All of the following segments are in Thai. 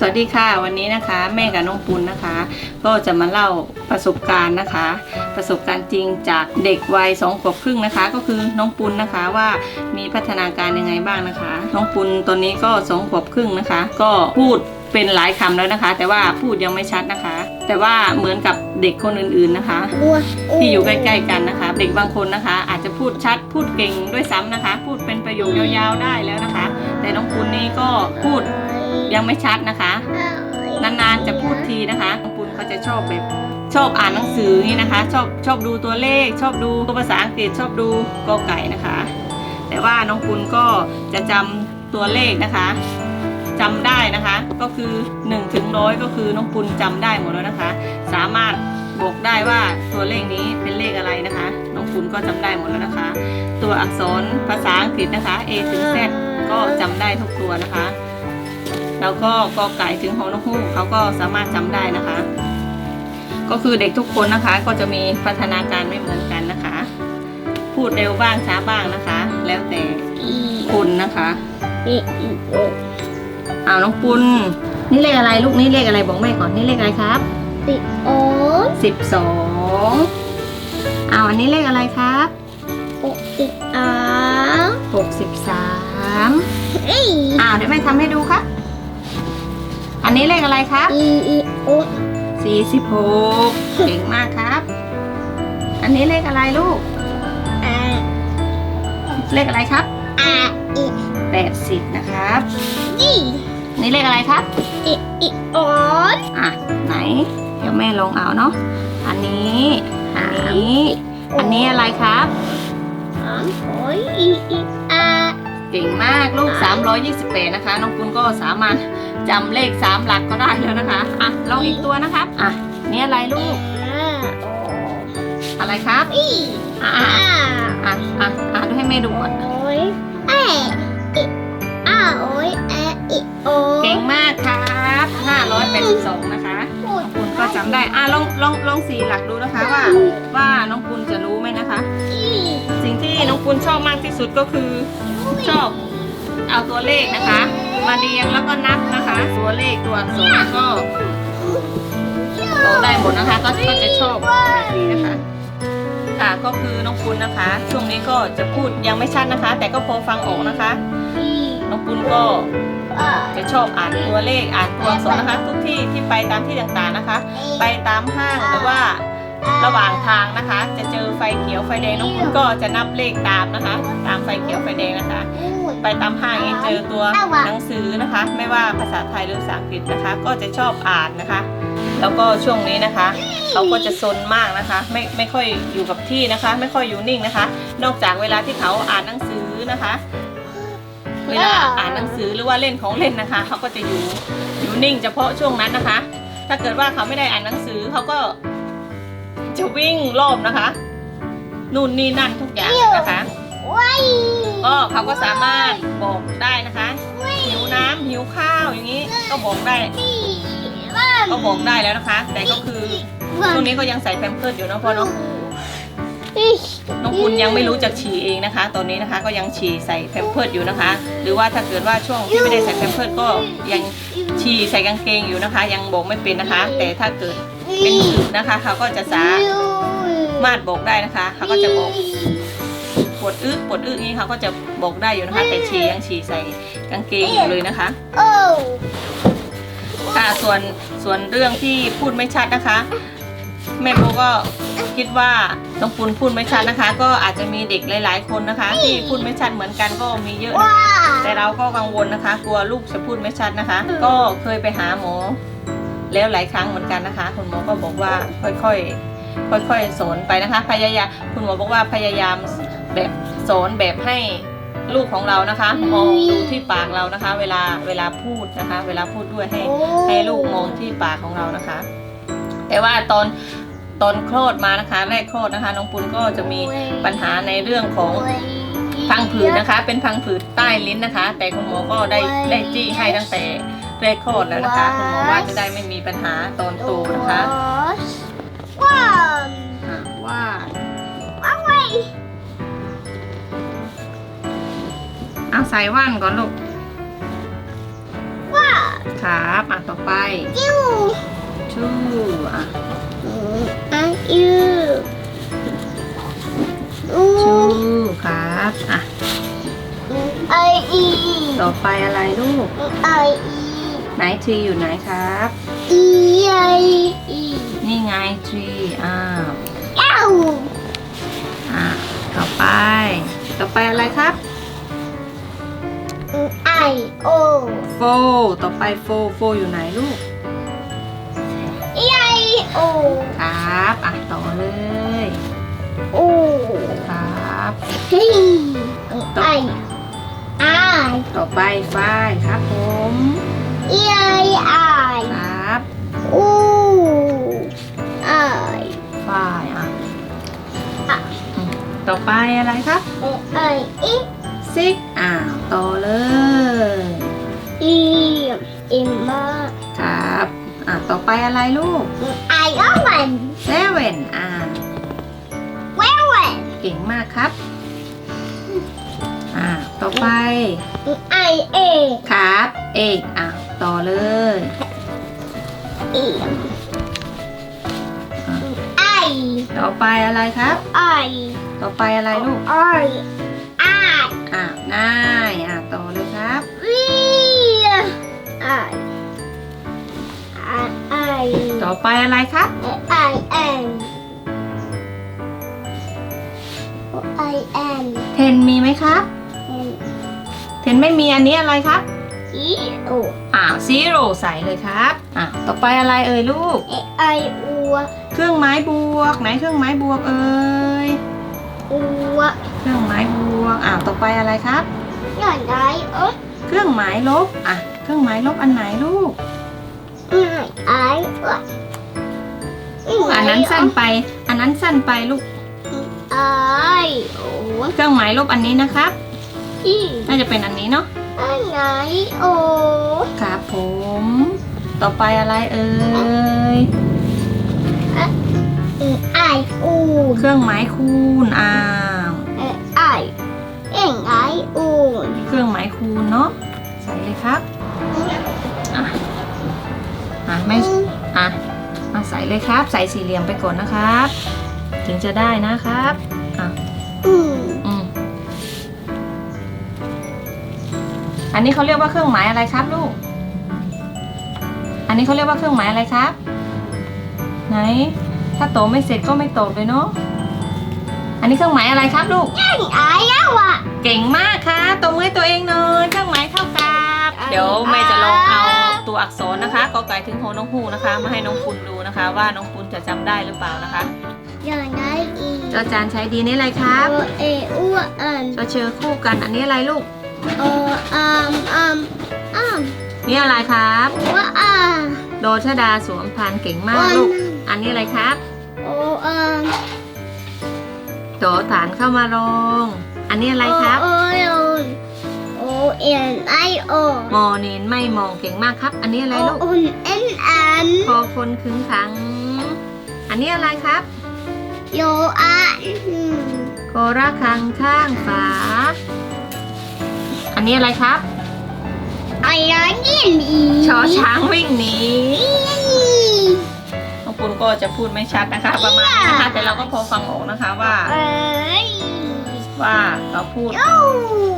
สวัสดีค่ะ วันนี้นะคะ แม่กับน้องปุณนะคะ ก็จะมาเล่าประสบการณ์นะคะ ประสบการณ์จริงจากเด็กวัยสองขวบครึ่งนะคะ ก็คือน้องปุณนะคะว่ามีพัฒนาการยังไงบ้างนะคะ น้องปุณตอนนี้ก็สองขวบครึ่งนะคะ ก็พูดเป็นหลายคำแล้วนะคะ แต่ว่าพูดยังไม่ชัดนะคะ แต่ว่าเหมือนกับเด็กคนอื่นๆนะคะ ที่อยู่ใกล้ๆกันนะคะ เด็กบางคนนะคะ อาจจะพูดชัดพูดเก่งด้วยซ้ำนะคะ พูดเป็นประโยคยาวๆได้แล้วนะคะ แต่น้องปุณนี่ก็พูด ยังไม่ชัดนะคะ นานๆจะพูดทีนะคะน้องปุณเขาจะชอบแบบชอบอ่านหนังสือนี่นะคะ ชอบชอบดูตัวเลข ชอบดูภาษาอังกฤษชอบดูกอไก่นะคะ แต่ว่าน้องปุณก็จะจำตัวเลขนะคะจำได้นะคะ ก็คือ1ถึงร้อยก็คือน้องปุณจำได้หมดแล้วนะคะ สามารถบอกได้ว่าตัวเลขนี้เป็นเลขอะไรนะคะ น้องปุณก็จำได้หมดแล้วนะคะ ตัวอักษรภาษาอังกฤษนะคะ A ถึง Z ก็จำได้ทุกตัวนะคะ แล้วก็กอไก่ถึงฮอนกฮูกเขาก็สามารถจำได้นะคะ ก็คือเด็กทุกคนนะคะ ก็จะมีพัฒนาการไม่เหมือนกันนะคะ พูดเร็วบ้างช้าบ้างนะคะ แล้วแต่คนนะคะเอาน้องปุณนี่เลขอะไรลูกนี่เลขอะไรบอกแม่ก่อนนี่เลขอะไรครับติโอสิบสองเอาอันนี้เลขอะไรครับโอติอาหกสิบสามเอ้ยอ้าวเดี๋ยวแม่ทำให้ดูครับ อันนี้เลขอะไรครับ อีอีโอสี่สิบหกเก่งมากครับ อันนี้เลขอะไรลูก อาเลขอะไรครับอาอีแปดสิบนะครับอีนี่เลขอะไรครับ อีอีโออะไหน เดี๋ยวแม่ลองเอาเนาะ อันนี้ อันนี้ อันนี้อะไรครับ สามโอยอีอีอา เก่งมากลูก 328 นะคะ น้องปุณก็สามารถจำเลข 3 หลักก็ได้แล้วนะคะ อะ ลองอีกตัวนะครับ อะ นี่อะไรลูกอาโออะไรครับอีอะอาอะอะอะอะให้แม่ดูก่อนโอยเออีอาโอยเออีโอเก่งมากครับ582นะคะพูดคุณก็จำได้ อะ ลอง ลอง ลองสี่หลักดูนะคะว่า ว่าน้องปุณจะรู้ไหมนะคะอีสิ่งที่น้องปุณชอบมากที่สุดก็คือ ชอบเอาตัวเลขนะคะ มาเรียงแล้วก็นับนะคะ ตัวเลขตัวอักษรก็บอกได้หมดนะคะ ก็ก็จะชอบแบบนี้นะคะ ค่ะก็คือน้องปุณนะคะ ช่วงนี้ก็จะพูดยังไม่ชัดนะคะ แต่ก็พอฟังออกนะคะ น้องปุณก็จะชอบอ่านตัวเลขอ่านตัวอักษรนะคะ ทุกที่ที่ไปตามที่ต่างๆนะคะ ไปตามห้างหรือว่า ระหว่างทางนะคะ จะเจอไฟเขียวไฟแดงน้องปุณก็จะนับเลขตามนะคะ ตามไฟเขียวไฟแดงนะคะ ไปตามห้างเองเจอตัวหนังสือนะคะ ไม่ว่าภาษาไทยหรือภาษาอังกฤษนะคะ ก็จะชอบอ่านนะคะ แล้วก็ช่วงนี้นะคะเขาก็จะซนมากนะคะ ไม่ไม่ค่อยอยู่กับที่นะคะ ไม่ค่อยอยู่นิ่งนะคะ นอกจากเวลาที่เขาอ่านหนังสือนะคะ เวลาอ่านหนังสือหรือว่าเล่นของเล่นนะคะเขาก็จะอยู่อยู่นิ่งเฉพาะช่วงนั้นนะคะ ถ้าเกิดว่าเขาไม่ได้อ่านหนังสือเขาก็ จะวิ่งรอบนะคะ นู่นนี่นั่นทุกอย่างนะคะ ว้ายก็เขาก็สามารถบอกได้นะคะ หิวน้ำหิวข้าวอย่างนี้ ก็บอกได้ นี่บ้านก็บอกได้แล้วนะคะ แต่ก็คือช่วงนี้ก็ยังใส่แพมเพิร์ดอยู่เนอะพ่อเนาะน้องคุณยังไม่รู้จักฉี่เองนะคะ ตอนนี้นะคะก็ยังฉี่ใส่แพมเพิร์ดอยู่นะคะ หรือว่าถ้าเกิดว่าช่วงที่ไม่ได้ใส่แพมเพิร์ดก็ยังฉี่ใส่กางเกงอยู่นะคะ ยังบอกไม่เป็นนะคะ แต่ถ้าเกิด เป็นอึนะคะ เขาก็จะสามารถบอกได้นะคะ เขาก็จะบอกปวดอึปวดอึนี้เขาก็จะบอกได้อยู่นะคะ แต่ฉี่ยังฉี่ใส่กางเกงอยู่เลยนะคะโอ้ค่ะส่วนส่วนเรื่องที่พูดไม่ชัดนะคะแม่โบก็คิดว่าน้องปุณพูดไม่ชัดนะคะ ก็อาจจะมีเด็กหลาย ๆ คนนะคะ ที่พูดไม่ชัดเหมือนกันก็มีเยอะนะว้าแต่เราก็กังวลนะคะ กลัวลูกจะพูดไม่ชัดนะคะ ก็เคยไปหาหมอ แล้วหลายครั้งเหมือนกันนะคะ คุณหมอก็บอกว่าค่อยๆค่อยๆสอนไปนะคะ พยายามคุณหมอบอกว่าพยายามแบบสอนแบบให้ลูกของเรานะคะมองดูที่ปากเรานะคะ เวลาเวลาพูดนะคะ เวลาพูดด้วยให้ให้ลูกมองที่ปากของเรานะคะ แต่ว่าตอนตอนคลอดมานะคะ แรกคลอดนะคะน้องปุณก็จะมีปัญหาในเรื่องของพังผืดนะคะ เป็นพังผืดใต้ลิ้นนะคะ แต่คุณหมอก็ได้ได้จี้ให้ตั้งแต่ แรกคลอดแล้วนะคะคุณหมอว่าจะได้ไม่มีปัญหาตอนโตนะคะว้าวอ่าว่าว้าวเว้ยเอาใส่ว่านก่อนลูกว้าวครับอะต่อไปจิ้วชูอะอันยูอูชูครับอะไออีต่อไปอะไรลูกไออี ไหนทรีอยู่ไหนครับอีไออีนี่ไงทรีอ้าวเอ้าอะต่อไป ต่อไปอะไรครับไอโอโฟต่อไปโฟโฟอยู่ไหนลูกอไอโอครับอะต่อเลยโอครับฮีไอไอต่อไปฝ้ายครับผม ไอไอครับ อูไอฝ้ายอะอะอืมต่อไปอะไรครับไออีซิกอ้าวต่อเลย อีอิมมาครับ อะต่อไปอะไรลูกไอโอวันเซเว่นอ่า เวลเวนเก่งมากครับ อ่า ต่อไป ไอเอครับ เอกอะ ต่อเลยอีไอต่อไปอะไรครับ ไอต่อไปอะไรลูกไอไออะง่ายอะต่อเลยครับวีไอไอต่อไปอะไรครับไอเอ็นไอเอ็นเทนมีไหมครับ เทนไม่มีอันนี้อะไรครับอี โออ่าซีโร่ใส่เลยครับอะต่อไปอะไรเอ่ยลูก ไออัวเครื่องไม้บวก ไหนเครื่องไม้บวกเอ่ยอัวเครื่องไม้บวกอ่าต่อไปอะไรครับ หน่อยได้เออเครื่องหมายลบอะเครื่องหมายลบอันไหนลูกไออัวอันนั้นสั้นไป อันนั้นสั้นไปลูกไอโอเครื่องหมายลบอันนี้นะครับอีน่าจะเป็นอันนี้เนาะ อันไหนโอครับผม ต่อไปอะไรเอ่ยไออูเครื่องหมายคูณอ้าวไอเอ็งไออูเครื่องหมายคูณเนาะใส่เลยครับอะอะไม่อะมาใส่เลยครับ ใส่สี่เหลี่ยมไปก่อนนะครับ ถึงจะได้นะครับอะอืม อืมอันนี้เขาเรียกว่าเครื่องหมายอะไรครับลูก อันนี้เขาเรียกว่าเครื่องหมายอะไรครับ ไหน ถ้าโตไม่เสร็จก็ไม่โตเลยเนาะ อันนี้เครื่องหมายอะไรครับลูกเอ็งไอแล้วอะเก่งมากค่ะตบมือให้ตัวเองหน่อยเครื่องหมายเท่ากับอ่าเดี๋ยวแม่จะลองเอาตัวอักษรนะคะกอไก่ถึงโฮน้องฮูนะคะ มาให้น้องปุณดูนะคะ ว่าน้องปุณจะจำได้หรือเปล่านะคะอย่างไรอีจอจานใช้ดีนี่อะไรครับโอเออูอันจอเชอคู่กันอันนี้อะไรลูก โออัมอัมอัมนี่อะไรครับว่าอาโดชดาสวมพานเก่งมากลูกอันนี้อะไรครับโออัมโจฐานเข้ามาลงอันนี้อะไรครับโอโอโอเอ็นไอโอมอนีนไม่มองเก่งมากครับ อันนี้อะไรลูกโอเอ็นอันพอคนขึงขัง อันนี้อะไรครับโยอันโคระคังข้างฝา อันนี้อะไรครับไอ้ร้อนยินอีชอช้างวิ่งหนีน้องปุณก็จะพูดไม่ชัดนะคะ ประมาณนี้นะคะ แต่เราก็พอฟังออกนะคะว่า เอ้ยว่าเขาพูด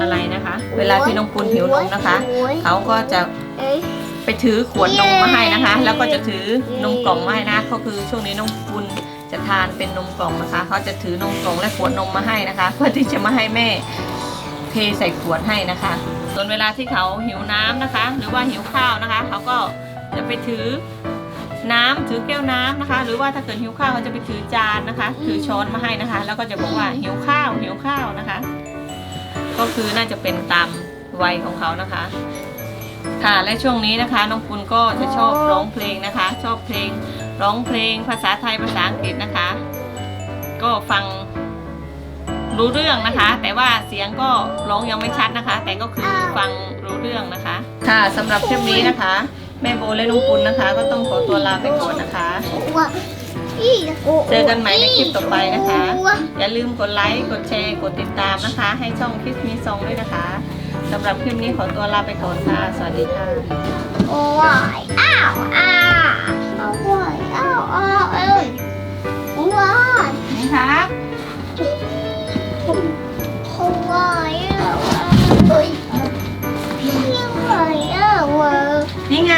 อะไรนะคะ เวลาที่น้องปุณหิวนมนะคะ เขาก็จะเอ้ยไปถือขวดนมมาให้นะคะ แล้วก็จะถือนมกล่องมาให้นะก็คือช่วงนี้น้องปุณจะทานเป็นนมกล่องนะคะ เขาจะถือนมกล่องและขวดนมมาให้นะคะ เพื่อที่จะมาให้แม่ เทใส่ขวดให้นะคะ ส่วนเวลาที่เขาหิวน้ำนะคะ หรือว่าหิวข้าวนะคะ เขาก็จะไปถือน้ำถือแก้วน้ำนะคะ หรือว่าถ้าเกิดหิวข้าวเขาจะไปถือจานนะคะ ถือช้อนมาให้นะคะ แล้วก็จะบอกว่าหิวข้าวหิวข้าวนะคะ ก็คือน่าจะเป็นตามวัยของเขานะคะ ค่ะและช่วงนี้นะคะน้องปุณก็จะชอบร้องเพลงนะคะ ชอบเพลงร้องเพลงภาษาไทยภาษาอังกฤษนะคะ ก็ฟัง รู้เรื่องนะคะ แต่ว่าเสียงก็ร้องยังไม่ชัดนะคะ แต่ก็คือฟังรู้เรื่องนะคะ ค่ะสำหรับคลิปนี้นะคะ แม่โบและน้องปุณนะคะ ก็ต้องขอตัวลาไปก่อนนะคะว่าอีโเจอกันใหม่ในคลิปต่อไปนะคะว่าอย่าลืมกดไลค์ กดแชร์ กดติดตามนะคะ ให้ช่องคิสมีซองด้วยนะคะสสำหรับคลิปนี้ขอตัวลาไปก่อนค่ะ สวัสดีค่ะโอ้ยอ้าวอ้าวโอ้ยอ้าวอ้าวเอ้ยว้ายนี่ครับ นี่ไง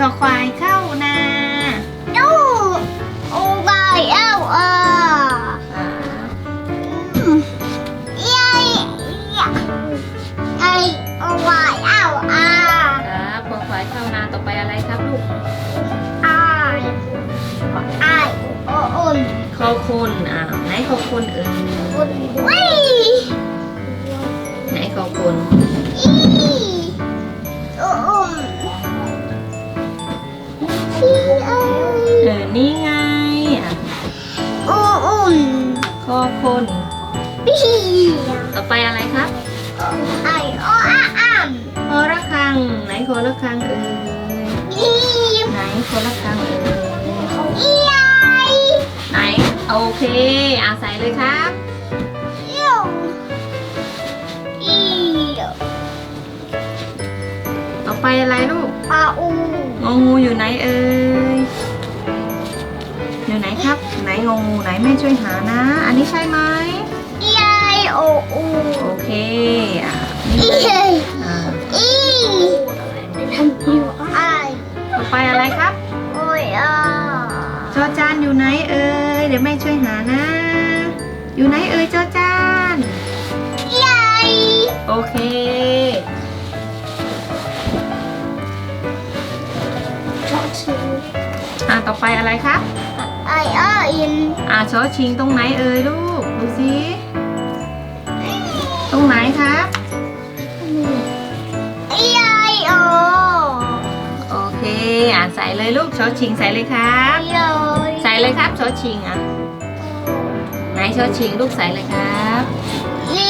ขอควายเข้านาดูโอ้ยอ้าอ้าวครับยัยยัยไอ้โอ้ยอ้าอ้าวครับขอควายเข้านาต่อไปอะไรครับลูกอ้ายอ้ายโอ้อุ่นขอคุณอ่าไหนขอคุณเอ่ย อุ่นวิ่ไหนขอคุณอีโอ้อุ่นที่ไอ้เออนี่ไงอะโอ้อุ่นขอคุณพี่ต่อไปอะไรครับไอ้โอ้อ้าอ้ามขอระฆัง ไหนขอระฆังเอ่ยอีไหนขอระฆังเอ่ยอีไอ้ไหนโอเคอาใส่เลยครับ ไปอะไรลูกปลาอูงองูอยู่ไหนเอ่ยอยู่ไหนครับ ไหนงองูไหนแม่ช่วยหานะ อันนี้ใช่ไหมอีไอโออูโอเคอะอีนี่ไออ่า อีทำอยู่ไอต่อไปอะไรครับโอ้ยอะจอจานอยู่ไหนเอ่ยเดี๋ยวแม่ช่วยหานะ อยู่ไหนเอ่ยจอจานอีไอโอเค ต่อไปอะไรครับไออ้ออินอะชอชิงตรงไหนเอ่ยลูก ดูสิตรงไหนครับอีไอโอโอเคอะใส่เลยลูกชอชิงใส่เลยครับโยใส่เลยครับชอชิงอะไหนชอชิงลูกใส่เลยครับอี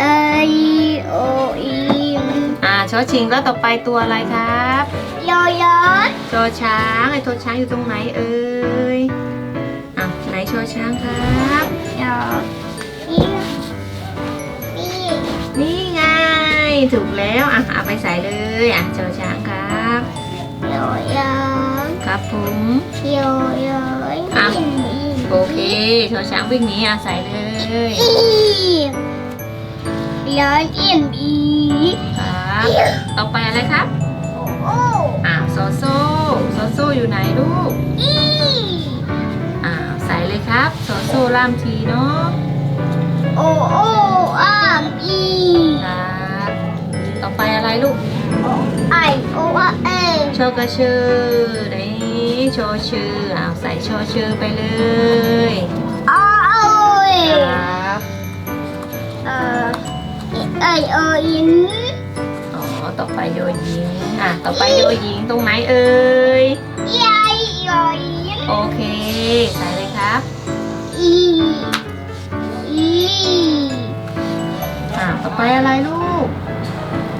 ไอโออินอ่าชอชิงแล้วต่อไปตัวอะไรครับโยโย ชอช้างไอ้ตัวช้างอยู่ตรงไหนเอ่ยอะไหนชอช้างครับโยอีอีนี่ไงถูกแล้วอะเอาไปใส่เลยอะชอช้างครับโยโยครับผมโยโยอะอินโอเคชอช้างวิ่งหนีอะใส่เลยอีย้อนอินอีครับต่อไปอะไรครับโอ้อ่าโซโซ่โซโซ่อยู่ไหนลูกอีอ่าใส่เลยครับโซโซ่ล่ามทีเนาะโอโออามอีครับต่อไปอะไรลูกไอโออาเอโชกระชื่อนี่โชว์ชื่ออ้าวใส่โชว์ชื่อไปเลยอาโอยครับเอ่อไอโออินอ๋อต่อไปโยยิงอะต่อไปโยยิงตรงไหนเอ่ย อีไอโยอินโอเค ใส่เลยครับ อีอีอ่าต่อไปอะไรลูก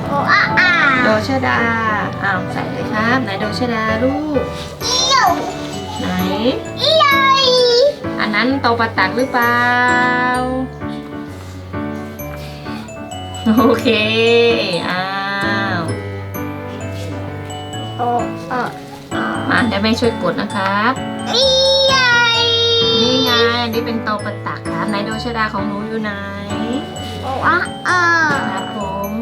โออาอาโดชดาอ้าวใส่เลยครับไหนโดชดาลูกอีโยไหนอีไออันนั้นโตปะตักหรือเปล่า โอเค อ้าวโอ เออมาเดี๋ยวแม่ช่วยกดนะครับอีไอนี่ไงอันนี้เป็นโตปะตักครับไหนโดชดาของหนูอยู่ไหนโออาอาครับผม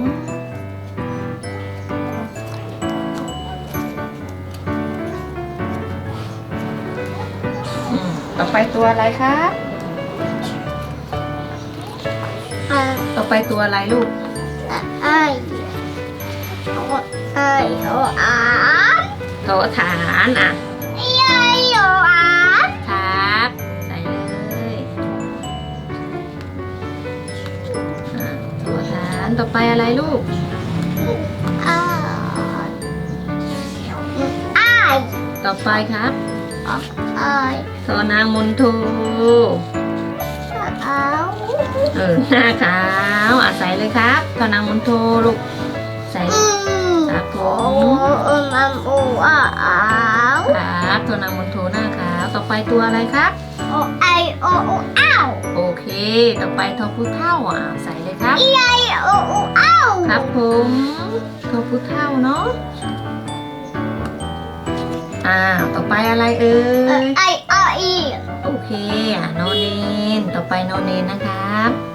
อืมต่อไปตัวอะไรครับไอต่อไปตัวอะไรลูกไอโอไอโออา โตฐานอะอีไอโออาครับ ใส่เลยอะตัวฐานต่อไปอะไรลูกอาไอต่อไปครับไอตัวนางมนโทเอาเออหน้าขาวอะใส่เลยครับตัวนางมนโทลูก ใส่ อืม ขาขอโอ้งมัมอูอ้าอ้าวครับตัวนามนโทน้ารับต่อไปตัวอะไรครับ โอไอโออูอ้าวโอเค ต่อไปทอพุเท่าอ่าใส่เลยครับอไอโออูอ้าวครับผมทอพุเท่าเนาะอ่าต่อไปอะไรเอ่ย ไอโออีโอเคอะนอนเนนต่อไปนอนเนนนะครับ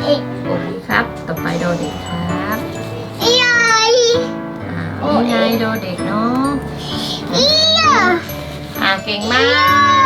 เอาเอกโอเคครับ ต่อไปโดเด็กครับอีไออ่านี่ไงโดเด็กเนาะอีอะอ่าเก่งมาก